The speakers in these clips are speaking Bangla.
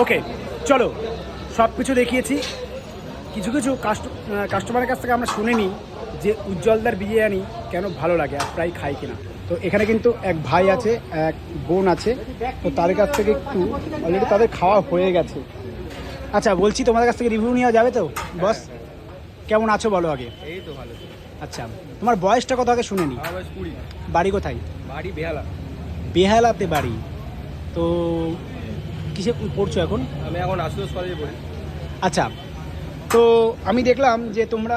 ওকে চলো সব কিছু দেখিয়েছি। কিছু কিছু কাস্ট কাস্টমারের কাছ থেকে আমরা শুনে নিই যে উজ্জ্বলদার বিরিয়ানি কেন ভালো লাগে আর প্রায় খাই কিনা। তো এখানে কিন্তু এক ভাই আছে এক বোন আছে তো তাদের কাছ থেকে একটু অলরেডি তাদের খাওয়া হয়ে গেছে। আচ্ছা বলছি তোমাদের কাছ থেকে রিভিউ নেওয়া যাবে তো? বস কেমন আছো বলো আগে? এই তো ভালো আচ্ছা তোমার বয়সটা কত আগে শুনে নি? বাড়ি কোথায়? বাড়ি বেহালা। বেহালাতে বাড়ি। তো কিসে পড়ছো এখন? আমি এখন আশুতোষ কলেজে পড়ি। আচ্ছা তো আমি দেখলাম যে তোমরা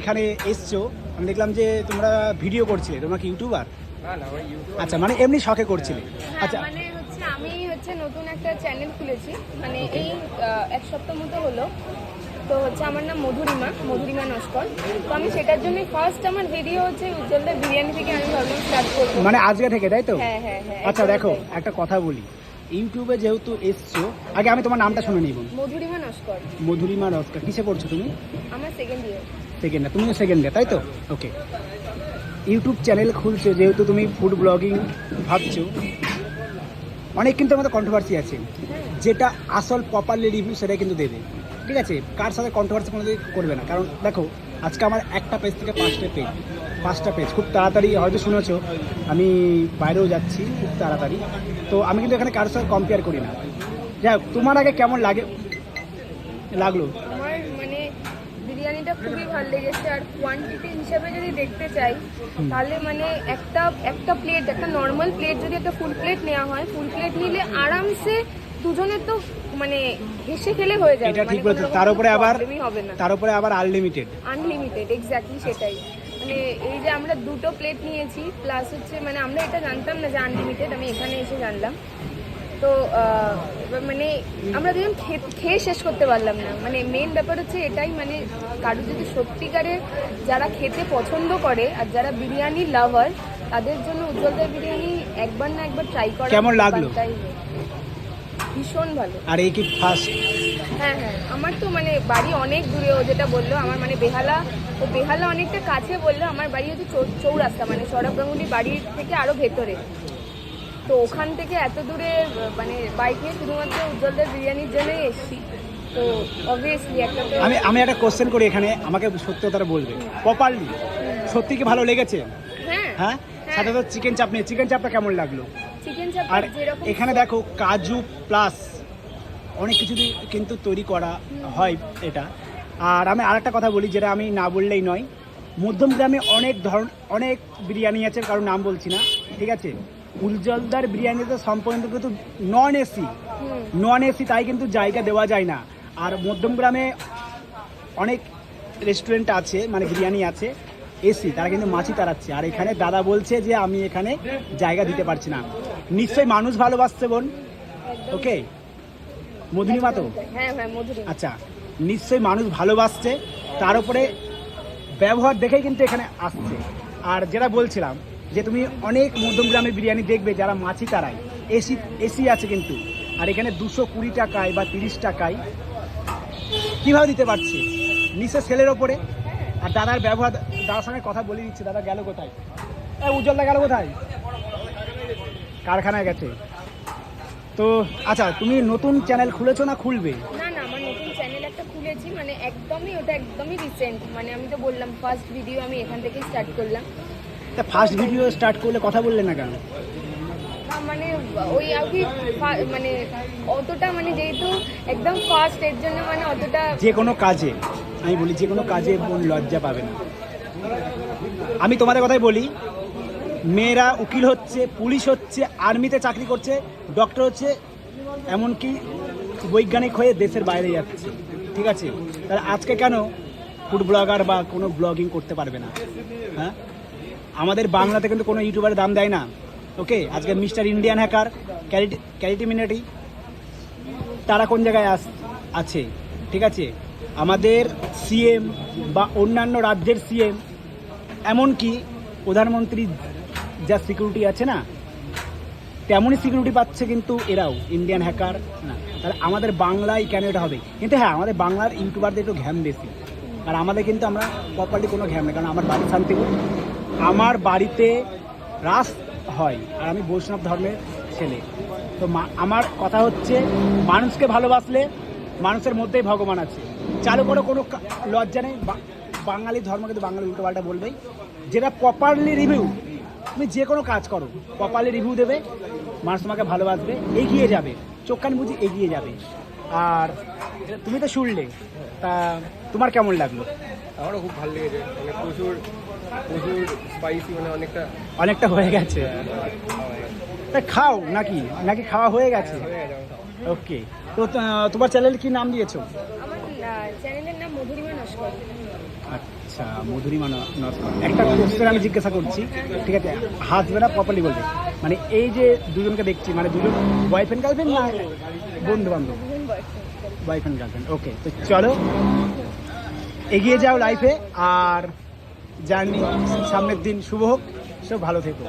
এখানে এসছো। আমি দেখলাম যে তোমরা ভিডিও করছিলে তোমরা কি ইউটিউবার না না আমার ইউটিউব আচ্ছা মানে এমনি শখে করছিলে। হ্যাঁ, আচ্ছা। মানে হচ্ছে আমি হচ্ছে নতুন একটা চ্যানেল খুলেছি। মানে এই এক সপ্তাহ মতো হলো। তো হচ্ছে আমার নাম মধুরিমা মধুরিমা নস্কর। তো আমি সেটার জন্য ফার্স্ট আমার ভিডিও হচ্ছে উজ্জ্বলদার বিরিয়ানি থেকে আমি ভাবলাম স্টার্ট করব। মানে আজকে থেকে তাই তো? হ্যাঁ হ্যাঁ হ্যাঁ আচ্ছা দেখো একটা কথা বলি। ইউটিউবে যেহেতু এসছো আগে আমি তোমার নামটা শুনে নিব। মধুরিমা নস্কর। মধুরিমা রস্কার কিসে পড়ছো তুমি? আমার সেকেন্ড ইয়ার সেকেন্ডে তুমিও সেকেন্ডে তাই তো? ওকে ইউটিউব চ্যানেল খুলছো যেহেতু তুমি ফুড ব্লগিং ভাবছ। অনেক কিন্তু আমাদের কন্ট্রোভার্সি আছে। যেটা আসল প্রপারলি রিভিউ সেটাই কিন্তু দেবে। ঠিক আছে? কার সাথে কন্ট্রোভার্সি কোনো করবে না। কারণ দেখো আজকে আমার একটা পেজ থেকে পাঁচটা পেজ পাঁচটা পেজ খুব তাড়াতাড়ি হয়তো শুনেছো আমি বাইরেও যাচ্ছি খুব তাড়াতাড়ি। তো আমি কিন্তু এখানে কারোর সাথে কম্পেয়ার করি না। যাই হোক তোমার আগে কেমন লাগে? লাগল? আমার মানে বিরিয়ানিটা খুবই ভালো লেগেছে আর কোয়ান্টিটি হিসাবে যদি দেখতে চাই তাহলে মানে একটা একটা প্লেট একটা নর্মাল প্লেট যদি একটা ফুল প্লেট নেওয়া হয় ফুল প্লেট নিলে আরামসে দুজনের তো মানে হেসে খেলে হয়ে যাবে এটা ঠিক মানে বলেছ। তার উপরে আবার হবে না। তার উপরে আবার আনলিমিটেড আনলিমিটেড এক্স্যাক্টলি সেটাই। মানে এই যে আমরা দুটো প্লেট নিয়েছি প্লাস হচ্ছে মানে আমরা এটা জানতাম না যে আনলিমিটেড আমি এখানে এসে জানলাম। তো মানে আমরা দুজন খে- খেয়ে শেষ করতে পারলাম না। মানে মেন ব্যাপার হচ্ছে এটাই মানে কারও যদি সত্যিকারের যারা খেতে পছন্দ করে আর যারা বিরিয়ানি লাভার তাদের জন্য উজ্জ্বলদার বিরিয়ানি একবার না একবার ট্রাই করা কেমন লাগল? হয়। ভীষণ ভালো। আর এই কি ফার্স্ট হ্যাঁ হ্যাঁ আমার তো মানে বাড়ি অনেক দূরে ও যেটা বলল আমার মানে বেহালা ও বেহালা অনেকটা কাছে বলল আমার বাড়ি হচ্ছে চৌরাস্তা মানে সৌরভ গাঙ্গুলি বাড়ির থেকে আরও ভেতরে। তো ওখান থেকে এত দূরে মানে বাইক নিয়ে শুধুমাত্র উজ্জ্বলদের বিরিয়ানির জন্যই এসেছি। তো অবভিয়াসলি একটা আমি আমি একটা কোশ্চেন করি এখানে আমাকে সত্যতাটা বলবে প্রপারলি সত্যি কি ভালো লেগেছে? হ্যাঁ। হ্যাঁ? সাথে তো চিকেন চাপ নিয়ে চিকেন চাপটা কেমন লাগল? আর এখানে দেখো কাজু প্লাস অনেক কিছু দিয়ে কিন্তু তৈরি করা হয় এটা। আর আমি আরেকটা কথা বলি যেটা আমি না বললেই নয়। মধ্যম গ্রামে অনেক ধরন অনেক বিরিয়ানি আছে কারণ নাম বলছি না ঠিক আছে? উজ্জ্বলদার বিরিয়ানিতে সম্পূর্ণ কিন্তু নন এসি নন এসি তাই কিন্তু জায়গা দেওয়া যায় না। আর মধ্যম গ্রামে অনেক রেস্টুরেন্ট আছে মানে বিরিয়ানি আছে। এসি তারা কিন্তু মাছি তাড়াচ্ছে। আর এখানে দাদা বলছে যে আমি এখানে জায়গা দিতে পারছি না। নিশ্চয়ই মানুষ ভালোবাসছে বোন। ওকে? মধুরিমা তো? হ্যাঁ হ্যাঁ আচ্ছা নিশ্চয়ই মানুষ ভালোবাসছে। তার উপরে ব্যবহার দেখেই কিন্তু এখানে আসছে। আর যেটা বলছিলাম যে তুমি অনেক মধ্যম গ্রামের বিরিয়ানি দেখবে যারা মাছি তারাই এসি এসি আছে কিন্তু। আর এখানে দুশো কুড়ি টাকায় বা তিরিশ টাকায় কীভাবে দিতে পারছি? নিচে সেলের ওপরে। আর দাদার ব্যবহার দাদার সঙ্গে কথা বলে দিচ্ছে দাদা গেল কোথায়? এই উজ্জ্বলদা গেল কোথায়? কারখানায় গেছে। তো আচ্ছা তুমি নতুন চ্যানেল খুলেছো না খুলবে? না না আমার নতুন চ্যানেল একটা খুলেছি মানে একদমই ওটা একদমই রিসেন্ট মানে আমি তো বললাম ফার্স্ট ভিডিও আমি এখান থেকেই স্টার্ট করলাম। তা ফার্স্ট ভিডিও স্টার্ট করলে কথা বললে না কেন? মানে ওই আর কি মানে অতটা মানে যেহেতু একদম ফার্স্ট এর জন্য মানে অতটা যে কোনো কাজে। আমি বলি, যে কোনো কাজে বোন লজ্জা পাবে না। আমি তোমাদের কথাই বলি, মেয়েরা উকিল হচ্ছে, পুলিশ হচ্ছে, আর্মিতে চাকরি করছে ডক্টর হচ্ছে, এমনকি বৈজ্ঞানিক হয়ে দেশের বাইরে যাচ্ছে। ঠিক আছে? তাহলে আজকে কেন ফুড ব্লগার বা কোনো ব্লগিং করতে পারবে না? হ্যাঁ? আমাদের বাংলাতে কিন্তু কোনো ইউটিউবারের দাম দেয় না। ওকে আজকে মিস্টার ইন্ডিয়ান হ্যাকার, ক্যারিটি ক্যারিটি মিনাটি তারা কোন জায়গায় আস আছে? ঠিক আছে? আমাদের সিএম বা অন্যান্য রাজ্যের সিএম এমনকি প্রধানমন্ত্রী যা সিকিউরিটি আছে না, তেমনই সিকিউরিটি পাচ্ছে কিন্তু এরাও ইন্ডিয়ান হ্যাকার না। তাহলে আমাদের বাংলায় কেন এটা হবে? কিন্তু হ্যাঁ আমাদের বাংলার ইউটিউবারদের একটু ঘ্যাম বেশি। আর আমাদের কিন্তু আমরা প্রপারলি কোনো ঘ্যাম নেই, কারণ আমার বাড়ি শান্তিপুর। আমার বাড়িতে রাস হয়, আর আমি বৈষ্ণব ধর্মের ছেলে। তো আমার কথা হচ্ছে, মানুষকে ভালোবাসলে মানুষের মধ্যেই ভগবান আছে। চালু করে কোনো লজ্জা নেই। বাঙালি ধর্ম কিন্তু বাঙালি উল্টো পাল্টা বলবেই। যেটা প্রপারলি রিভিউ তুমি যে কোনো কাজ করো প্রপারলি রিভিউ দেবে মানুষ তোমাকে ভালোবাসবে এগিয়ে যাবে চোখ কান বুঝি এগিয়ে যাবে। আর তুমি তো শুনলে তা তোমার কেমন লাগল? আমারও খুব ভালো লেগেছে। মানে প্রচুর প্রচুর স্পাইসি মানে অনেকটা অনেকটা হয়ে গেছে। খাওয়া হয়ে গেছে। তা খাও নাকি? নাকি খাওয়া হয়ে গেছে? হয়ে। ওকে তো তোমার চ্যানেল কি নাম দিয়েছ? চ্যানেলের নাম মধুরিমা নস্কর। আচ্ছা মধুরিমা নস্কর। একটা কোশ্চেন আমি জিজ্ঞাসা করছি, ঠিক আছে হাসবে না প্রপারলি বলবে। মানে এই যে দুজনকে দেখছি মানে দুজন বয়ফ্রেন্ড গার্লফ্রেন্ড না বন্ধু বান্ধব বয়ফ্রেন্ড গার্লফ্রেন্ড ওকে তো চলো, এগিয়ে যাও লাইফে আর জার্নি সামনের দিন শুভ হোক, সব ভালো থেকো।